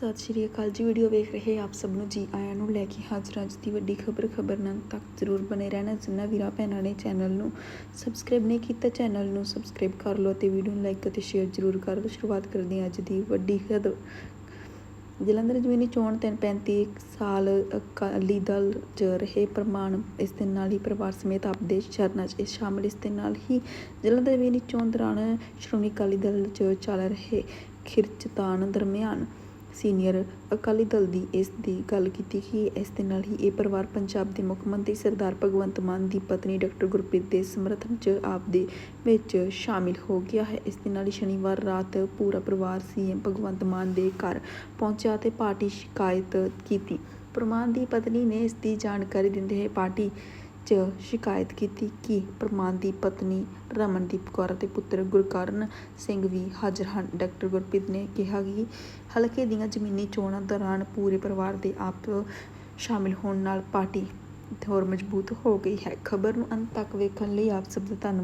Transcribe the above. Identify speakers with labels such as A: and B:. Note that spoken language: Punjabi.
A: ਸਤਿ ਸ਼੍ਰੀ ਅਕਾਲ ਜੀ। ਵੀਡੀਓ ਵੇਖ ਰਹੇ ਆਪ ਸਭ ਨੂੰ ਜੀ ਆਇਆਂ ਨੂੰ ਲੈ ਕੇ ਹਾਜ਼ਰ ਅੱਜ ਦੀ ਵੱਡੀ ਖਬਰ ਖਬਰ ਨਾਲ ਤੱਕ ਜ਼ਰੂਰ ਬਨੇ ਰਹਿਣਾ। ਜਿੰਨਾ ਵੀਰਾਂ ਭੈਣਾਂ ਨੇ ਚੈਨਲ ਨੂੰ ਸਬਸਕ੍ਰਾਈਬ ਨਹੀਂ ਕੀਤਾ, ਚੈਨਲ ਨੂੰ ਸਬਸਕ੍ਰਾਈਬ ਕਰ ਲਓ ਤੇ ਵੀਡੀਓ ਨੂੰ ਲਾਈਕ ਅਤੇ ਸ਼ੇਅਰ ਜ਼ਰੂਰ ਕਰ ਲਓ। ਸ਼ੁਰੂਆਤ ਕਰਦੇ ਹਾਂ ਅੱਜ ਦੀ ਵੱਡੀ ਖਬਰ। ਜਲੰਧਰ ਜ਼ਮੀਨੀ ਚੋਣ ਤਿੰਨ 35 ਸਾਲ ਅਕਾਲੀ ਦਲ ਚ ਰਹੇ ਪ੍ਰਮਾਣ। ਇਸ ਦੇ ਨਾਲ ਹੀ ਪਰਿਵਾਰ ਸਮੇਤ ਆਪਦੇ ਚਰਨਾਂ 'ਚ ਇਹ ਸ਼ਾਮਲ। ਇਸ ਦੇ ਨਾਲ ਹੀ ਜਲੰਧਰ ਜ਼ਮੀਨੀ ਚੋਣ ਦੌਰਾਨ ਸ਼੍ਰੋਮਣੀ ਅਕਾਲੀ ਦਲ ਚ ਚੱਲ ਰਹੇ ਖਿਰਚਤਾਨ ਦਰਮਿਆਨ ਸੀਨੀਅਰ ਅਕਾਲੀ ਦਲ ਦੀ ਇਸ ਦੀ ਗੱਲ ਕੀਤੀ ਕਿ ਇਸ ਦੇ ਨਾਲ ਹੀ ਇਹ ਪਰਿਵਾਰ ਪੰਜਾਬ ਦੇ ਮੁੱਖ ਮੰਤਰੀ ਸਰਦਾਰ ਭਗਵੰਤ ਮਾਨ ਦੀ ਪਤਨੀ ਡਾਕਟਰ ਗੁਰਪ੍ਰੀਤ ਦੇ ਸਮਰਥਨ 'ਚ ਆਪ ਦੇ ਵਿੱਚ ਸ਼ਾਮਿਲ ਹੋ ਗਿਆ ਹੈ। ਇਸ ਦੇ ਨਾਲ ਹੀ ਸ਼ਨੀਵਾਰ ਰਾਤ ਪੂਰਾ ਪਰਿਵਾਰ ਸੀਐਮ ਭਗਵੰਤ ਮਾਨ ਦੇ ਘਰ ਪਹੁੰਚਿਆ ਤੇ ਪਾਰਟੀ ਸ਼ਿਕਾਇਤ ਕੀਤੀ। ਪ੍ਰਮਾਨ ਦੀ ਪਤਨੀ ਨੇ ਇਸ ਦੀ ਜਾਣਕਾਰੀ ਦਿੰਦੇ ਹੋਏ ਪਾਰਟੀ 'ਚ ਸ਼ਿਕਾਇਤ ਕੀਤੀ ਕਿ ਪ੍ਰਮਾਨ ਦੀ ਪਤਨੀ ਰਮਨਦੀਪ ਕੌਰ ਅਤੇ ਪੁੱਤਰ ਗੁਰਕਰਨ ਸਿੰਘ ਵੀ ਹਾਜ਼ਰ ਹਨ। ਡਾਕਟਰ ਗੁਰਪ੍ਰੀਤ ਨੇ ਕਿਹਾ ਕਿ ਹਲਕੇ ਦੀਆਂ ਜ਼ਮੀਨੀ ਚੋਣਾਂ ਦੌਰਾਨ ਪੂਰੇ ਪਰਿਵਾਰ ਦੇ ਆਪ ਸ਼ਾਮਿਲ ਹੋਣ ਨਾਲ ਪਾਰਟੀ ਹੋਰ ਮਜ਼ਬੂਤ ਹੋ ਗਈ ਹੈ। ਖਬਰ ਨੂੰ ਅੰਤ ਤੱਕ ਵੇਖਣ ਲਈ ਆਪ ਸਭ ਦਾ ਧੰਨਵਾਦ।